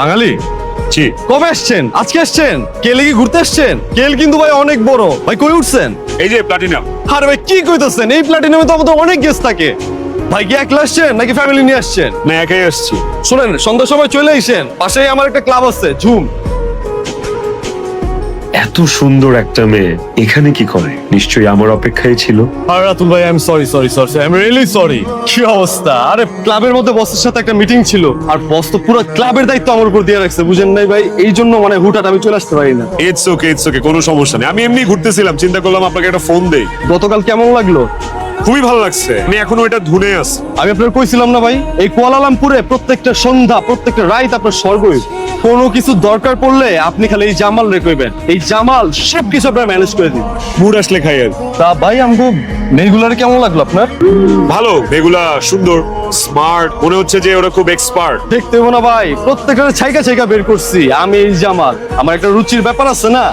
বাঙালি? জি কবে এসছেন? আজকে এসছেন? কে লেগে ঘুরতে এসছেন? কেল কিন্তু ভাই অনেক বড়। ভাই কই উঠছেন? এই যে প্লাটিনাম আরে ভাই কি কইতেছেন? এই প্লাটিনামে তো আমাদের অনেক গেস্ট থাকে। ভাই কি একলা আসছেন নাকি ফ্যামিলি নিয়ে আসছেন না একাই আসছি শোনেন সন্ধ্যার সময় চলে আইসেন। পাশেই আমার একটা ক্লাব আছে ঝুম। এত সুন্দর একটা মেয়ে। এখানে কি করে? নিশ্চয়ই আমার অপেক্ষায় ছিল। আর রাতুল ভাই I am sorry sorry sorry I am really sorry কি অবস্থা? আরে ক্লাবের মধ্যে বসের সাথে একটা মিটিং ছিল। আর বস তো পুরো ক্লাবের দায়িত্ব আমার উপর দিয়ে রাখছে বুঝেন নাই ভাই? এই জন্য মানে হুটাট আমি চলে আসতে পারি না। ইটস ওকে ইটস ওকে কোনো সমস্যা নেই। আমি এমনি ঘুরতেছিলাম চিন্তা করলাম আপনাকে একটা ফোন দেই। গতকাল কেমন লাগল? খুবই ভালো লাগছে। আমি এখনও এটা ধুনে আছি। আমি আপনার কইছিলাম না ভাই এই কুয়ালালামপুরে প্রত্যেকটা সন্ধ্যা প্রত্যেকটা রাত আপনার স্বর্গই কোনো কিছু দরকার পড়লে আপনি খালি এই জামাল রে কইবেন এই জামাল সব কিছু আপনার ম্যানেজ করে দিন মুড আসলে খাই আর তা ভাই আমগো মেয়েগুলার কেমন লাগল আপনার? ভালো এগুলা সুন্দর স্মার্ট মনে হচ্ছে যে ওরা খুব এক্সপার্ট দেখতে হবে না ভাই প্রত্যেকটা ছাইকা ছাইকা বের করছি আমি এই জামাল। আমার একটা রুচির ব্যাপার আছে না?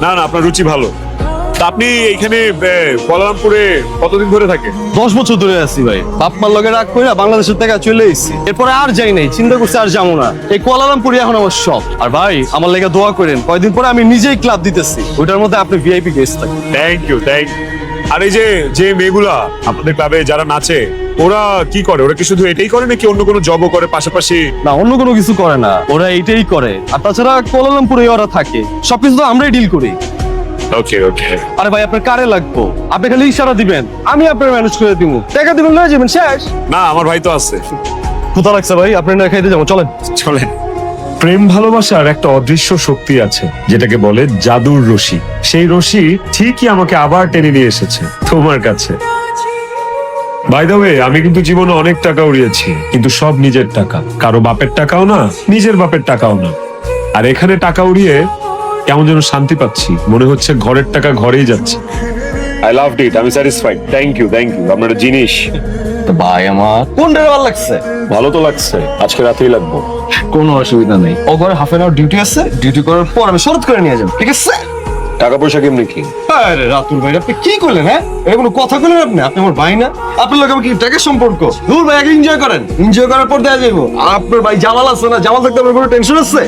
না না আপনার রুচি ভালো। তা আপনি এইখানে কলারামপুরে কতদিন ধরে থাকেন? দশ বছর ধরে আছি ভাই। বাপ মার লগে রাগ করে বাংলাদেশের থেকে চলে এসেছি। এরপরে আর যাই নাই চিন্তা করছি আর যাব না। এই কোয়ালালামপুরে এখন আমার সব। আর ভাই আমার লেগে দোয়া করেন কয়দিন পরে আমি নিজেই ক্লাব দিতেছি। ওইটার মধ্যে আপনি ভিআইপি গেস্ট থাকেন থ্যাংক ইউ থ্যাংক আর এই যে যে মেয়েগুলা আপনাদের ক্লাবে যারা নাচে ওরা কি করে? ওরা কি শুধু এটাই করে নাকি অন্য কোনো জবও করে? পাশাপাশি না অন্য কোনো কিছু করে না। ওরা এটাই করে। আর তাছাড়া কোয়ালালামপুরে ওরা থাকে। সবকিছু তো আমরাই ডিল করি। ওকে ওকে আরে ভাই আপনার কারে লাগবো? আপনি খালি ইশারা দিবেন। আমি আপনার ম্যানেজ করে দিব। টাকা দিবেন লয়ে যাবেন শেষ। না আমার ভাই তো আছে। কোথা লাগছে ভাই আপনি না খাইতে যাব চলেন। চলেন। প্রেম ভালোবাসার একটা অদৃশ্য শক্তি আছে যেটাকে বলে জাদুর রশি। সেই রশি ঠিকই আমাকে আবার টেনে নিয়ে এসেছে তোমার কাছে। বাই দ্য ওয়ে আমি কিন্তু জীবনে অনেক টাকা উড়িয়েছি কিন্তু সব নিজের টাকা। কারও বাপের টাকাও না নিজের বাপের টাকাও না। আর এখানে টাকা উড়িয়ে কেমন যেন শান্তি পাচ্ছি। মনে হচ্ছে ঘরের টাকা ঘরেই যাচ্ছে। আই লাভ ইট আমি satisfied thank you thank you আপনার জিনিস। তো ভাই আমার। কোন ড্রাইভার ভালো লাগছে? ভালো তো লাগছে আজকে রাতেই লাগবো। কোনো অসুবিধা নেই। ও ঘরে হাফ এন আওয়ার ডিউটি আছে ডিউটি করার পর আমি শরৎ করে নিয়ে যাব ঠিক আছে? টাকা পয়সা কেমনি কি? আরে রাতুল ভাই আপনি কি করলেন হ্যাঁ? এটা কোনো কথা বললেন আপনি? আপনি আমার ভাই না? আপনার লোক আমার কি টাকার সম্পর্ক? দূর ভাই আগে এনজয় করেন। এনজয় করার পর দেওয়া যাব আপনার ভাই জামাল আছে না? জামাল থাকতে আপনার কোনো টেনশন আছে?